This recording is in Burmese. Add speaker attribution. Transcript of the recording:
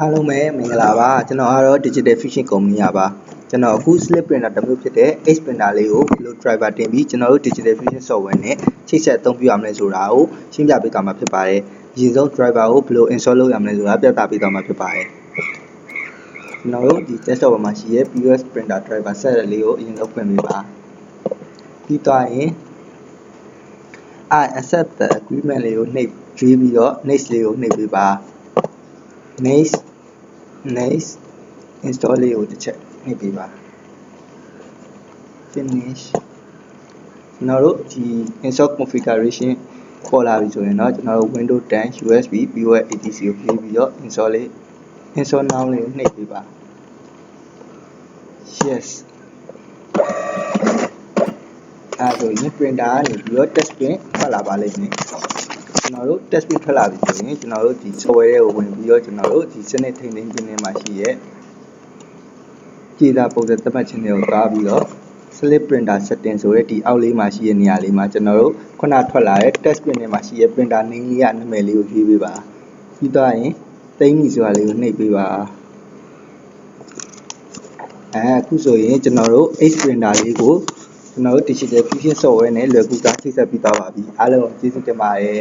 Speaker 1: အားလုံးပဲမင်္ဂလာပါကျွန်တော်ကတော့ Digital Fusion Company ရပါကျွန်တော်အခု slip printer တစ်မျိုးဖြစ်တဲ့ H printer လေးကိုဘယ်လို driver တင်ပြီးကျွန်တော်တို့ Digital Fusion software နဲ့ချိတ်ဆက်အသုံးပြုရမလဲဆိုတာကိုရှင်းပြပေးသွားမှာဖြစ်ပါတယ်အရင်ဆုံး driver ကိုဘယ်လို install လုပ်ရမလဲဆိုတာပြသပေးသွားမှာဖြစ်ပါတယ်ကျွန်တော်တို့ဒီ desktop ပေါ်မှာရှိတဲ့ POS printer driver set လေးကိုအရင်ဆုံးဖွင့်ပေးပါပြီးသွားရင် I accept the agreement လေးကိုနှိပ်ကြွေးပြီးတော့ next လေးကိုနှိပ်ပေးပါ next next install လေးကိုတစ်ချက်နှိပ်ပေးပါ finish ကျွန်တော်တို့ဒီ install configuration ပေါ်လာပြီဆိုရင်တော့ကျွန်တော်တို့ Windows 10 USB POS ATC ကိုပြေးပြီးတော့ install လေး install now လေးကိုနှိပ်ပေးပါ yes အဲဆိုရင် printer ကနေပြီးတော့ test print ထွက်လာပါလိမ့်မယ် ကျွန်တော်တို့ test print ထွက်လာပြီဆိုရင်ကျွန်တော်တို့ဒီ software တွေကိုဝင်ပြီးတော့ကျွန်တော်တို့ဒီစနစ်ထိန်းသိမ်းခြင်းတွေမှာရှိရဲ့ကြေတာပုံစံသတ်မှတ်ခြင်းတွေကိုသွားပြီးတော့ slip printer setting ဆိုတဲ့ဒီအောက်လေးမှာရှိတဲ့နေရာလေးမှာကျွန်တော်တို့ခုနထွက်လာတဲ့ test print ထဲမှာရှိတဲ့ printer name လေးကနာမည်လေးကိုရွေးပေးပါပြီးတော့ရင်သိမ်းပြီဆိုတာလေးကိုနှိပ်ပေးပါအဲအခုဆိုရင်ကျွန်တော်တို့ H printer လေးကိုကျွန်တော်တို့ digital fusion software နဲ့လွယ်ကူစွာချိတ်ဆက်ပြီးသွားပါပြီအားလုံးကိုကျေးဇူးတင်ပါတယ်